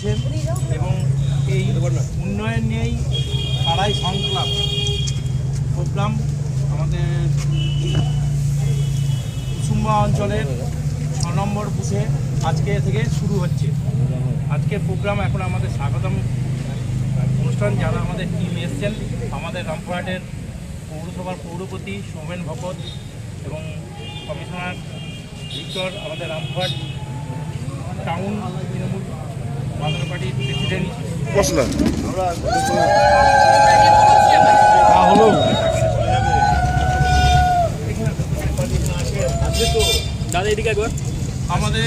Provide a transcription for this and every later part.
দিচ্ছেন এবং এই উন্নয়ন নিয়েই পাড়াই সংক্লাব প্রোগ্রাম আমাদের কুসুম্বা অঞ্চলের ছ নম্বর বুথে আজকে থেকে শুরু হচ্ছে। আজকের প্রোগ্রাম এখন আমাদের স্বাগতম অনুষ্ঠান। যারা আমাদের টিম এসছেন, আমাদের রামপুরহাটের পৌরসভার পৌরপতি সৌমেন ভকত এবং কমিশনার ভিক্টর, আমাদের রামপুরহাট টাউন তৃণমূল মশলা। হলো। দাদা এদিকে একবার। আমাদের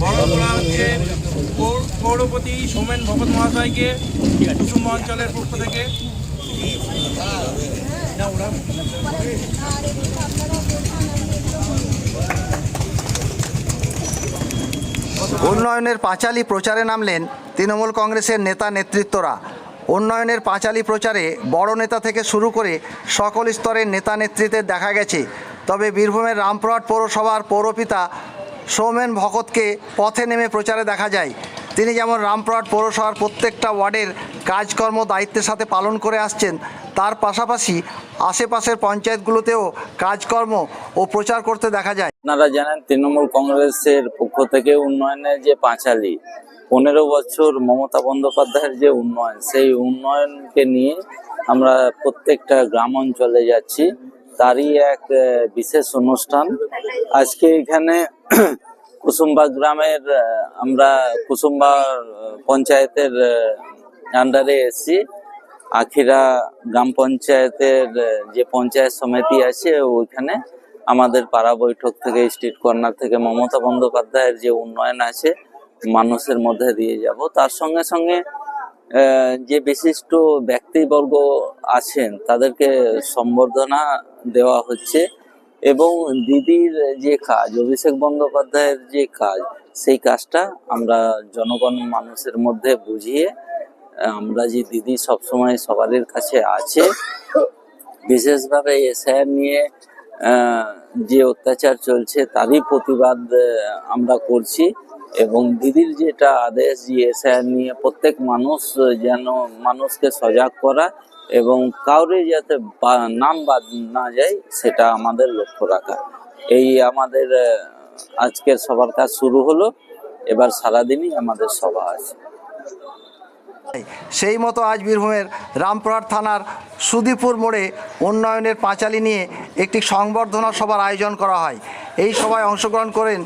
বড় হচ্ছে পৌর- পৌরপতি সৌমেন ভগত মহাশয়কে কুসুম অঞ্চলের পক্ষ থেকে না, ওরা- উন্নয়নের পাঁচালী প্রচারে নামলেন তৃণমূল কংগ্রেসের নেতা নেতৃত্বরা। উন্নয়নের পাঁচালী প্রচারে বড় নেতা থেকে শুরু করে সকল স্তরের নেতা নেতৃত্বের দেখা গেছে। তবে বীরভূমের রামপুরহাট পৌরসভার পৌরপিতা সৌমেন ভকতকে পথে নেমে প্রচারে দেখা যায়। তিনি যেমন রামপুরহাট পৌরসভার প্রত্যেকটা ওয়ার্ডের কাজকর্ম দায়িত্বের সাথে পালন করে আসছেন, তার পাশাপাশি আশেপাশের পঞ্চায়েতগুলোতেও কাজকর্ম ও প্রচার করতে দেখা যায়। আপনারা জানেন, তৃণমূল কংগ্রেসের পক্ষ থেকে উন্নয়নের যে পাঁচালী, পনেরো বছর মমতা বন্দ্যোপাধ্যায়ের যে উন্নয়ন, সেই উন্নয়নকে নিয়ে আমরা প্রত্যেকটা গ্রাম অঞ্চলে যাচ্ছি। তারই এক বিশেষ অনুষ্ঠান। আজকে এখানে কুসুম্বা গ্রামের আমরা কুসুম্বা পঞ্চায়েতের আন্ডারে এসেছি। আখিরা গ্রাম পঞ্চায়েতের যে পঞ্চায়েত সমিতি আছে, ওইখানে আমাদের পাড়া বৈঠক থেকে স্ট্রিট কর্নার থেকে মমতা বন্দ্যোপাধ্যায়ের যে উন্নয়ন আছে, মানুষের মধ্যে দিয়ে যাব। তার সঙ্গে সঙ্গে যে বিশিষ্ট ব্যক্তিবর্গ আছেন, তাদেরকে সম্বর্ধনা দেওয়া হচ্ছে। এবং দিদির যে কাজ, অভিষেক বন্দ্যোপাধ্যায়ের যে কাজ, সেই কাজটা আমরা জনগণ মানুষের মধ্যে বুঝিয়ে, আমরা যে দিদি সবসময় সবারই কাছে আছে, বিশেষভাবে এসআইআর নিয়ে যে অত্যাচার চলছে তারই প্রতিবাদ আমরা করছি এবং দিদির যেটা আদেশ যে এসআইআর নিয়ে প্রত্যেক মানুষ যেন মানুষকে সজাগ করা এবং কাউরে যাতে নাম বাদ না যায়, সেটা আমাদের লক্ষ্য রাখা। এই আমাদের আজকের সবার কাজ শুরু হলো, এবার সারাদিনই আমাদের সভা আছে। সেই মতো আজ বীরভূমের রামপুরহাট থানার সুদীপুর মোড়ে উন্নয়নের পাঁচালী নিয়ে একটি সংবর্ধনা সভার আয়োজন করা হয়। এই সভায় অংশগ্রহণ করেন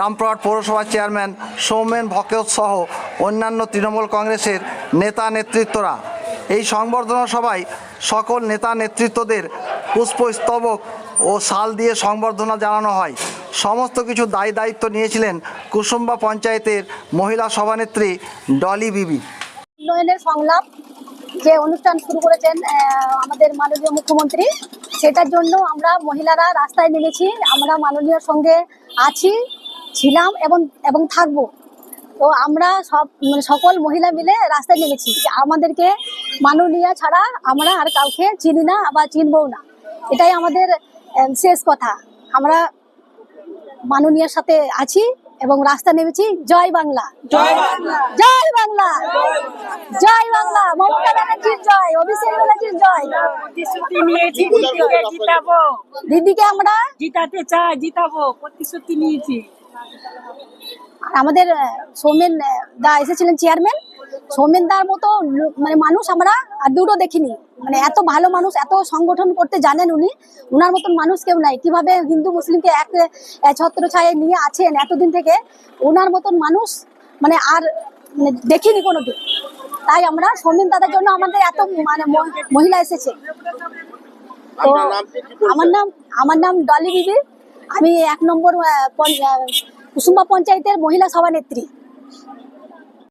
রামপুরহাট পৌরসভার চেয়ারম্যান সৌমেন ভকেত সহ অন্যান্য তৃণমূল কংগ্রেসের নেতা নেতৃত্বরা এই সংবর্ধনা সভায় সকল নেতা নেতৃত্বদের পুষ্পস্তবক ও শাল দিয়ে সংবর্ধনা জানানো হয়। সমস্ত কিছু দায় দায়িত্ব নিয়েছিলেন কুসুম্বা পঞ্চায়েতের মহিলা সভানেত্রী ডলি বিবি। উন্নয়নের সংলাপ যে অনুষ্ঠান শুরু করেছেন আমাদের মাননীয় মুখ্যমন্ত্রী, সেটার জন্য আমরা মহিলারা রাস্তায় নেমেছি। আমরা মাননীয়র সঙ্গে আছি, ছিলাম এবং এবং থাকব। তো আমরা সব মানে সকল মহিলা মিলে রাস্তায় নেমেছি। আমাদেরকে মাননীয় ছাড়া আমরা আর কাউকে চিনি না বা চিনবও না। এটাই আমাদের শেষ কথা। আমরা মাননীয়ার সাথে আছি এবং রাস্তা নেমেছি। জয় বাংলা। জয় বাংলা। জয় বাংলা। জয় বাংলা। মমতা ব্যানার্জির জয় অভিষেক ব্যানার্জির জয়। প্রতিশ্রুতি নিয়েছি জিতাবো। দিদিকে আমরা জিতাতে চাই জিতাবো। প্রতিশ্রুতি নিয়েছি। আর আমাদের সৌমেন দা এসেছিলেন চেয়ারম্যান সৌমেন দার মতো মানে মানুষ আমরা আর দুটো দেখিনি। মানে এত ভালো মানুষ এত সংগঠন করতে জানেন উনি। উনার মতন মানুষ কেউ নাই। কীভাবে হিন্দু মুসলিমকে এক ছত্র ছায়ে নিয়ে আছেন এতদিন থেকে? ওনার মতন মানুষ মানে আর মানে দেখিনি কোনোদিন। তাই আমরা সৌমেন দাদার জন্য আমাদের এত মানে মহিলা এসেছে। তো আমার নাম আমার নাম ডলি বিবি। আমি এক নম্বর কুসুম্বা পঞ্চায়েতের মহিলা সভানেত্রী।